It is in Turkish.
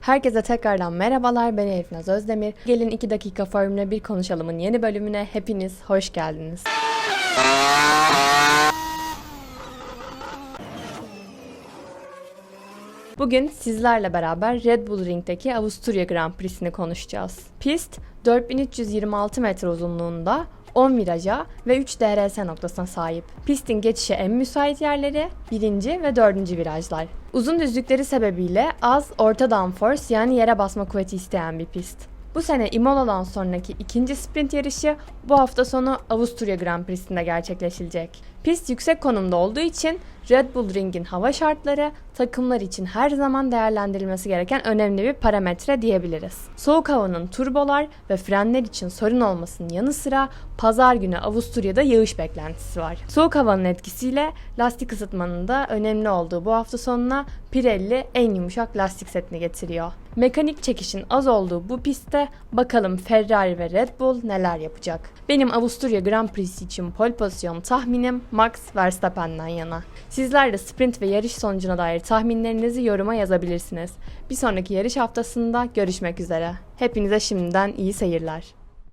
Herkese tekrardan merhabalar. Ben Elif Naz Özdemir. Gelin 2 dakika Formula 1 konuşalımın yeni bölümüne hepiniz hoş geldiniz. Bugün sizlerle beraber Red Bull Ring'deki Avusturya Grand Prix'sini konuşacağız. Pist 4326 metre uzunluğunda 10 viraja ve 3 DRS noktasına sahip. Pistin geçişe en müsait yerleri 1. ve 4. virajlar. Uzun düzlükleri sebebiyle az orta downforce yani yere basma kuvveti isteyen bir pist. Bu sene Imola'dan sonraki ikinci sprint yarışı bu hafta sonu Avusturya Grand Prix'sinde gerçekleşilecek. Pist yüksek konumda olduğu için Red Bull Ring'in hava şartları takımlar için her zaman değerlendirilmesi gereken önemli bir parametre diyebiliriz. Soğuk havanın turbolar ve frenler için sorun olmasının yanı sıra pazar günü Avusturya'da yağış beklentisi var. Soğuk havanın etkisiyle lastik ısıtmanın da önemli olduğu bu hafta sonuna Pirelli en yumuşak lastik setini getiriyor. Mekanik çekişin az olduğu bu pistte bakalım Ferrari ve Red Bull neler yapacak. Benim Avusturya Grand Prix için pole pozisyon tahminim Max Verstappen'den yana. Sizler de sprint ve yarış sonucuna dair tahminlerinizi yoruma yazabilirsiniz. Bir sonraki yarış haftasında görüşmek üzere. Hepinize şimdiden iyi seyirler.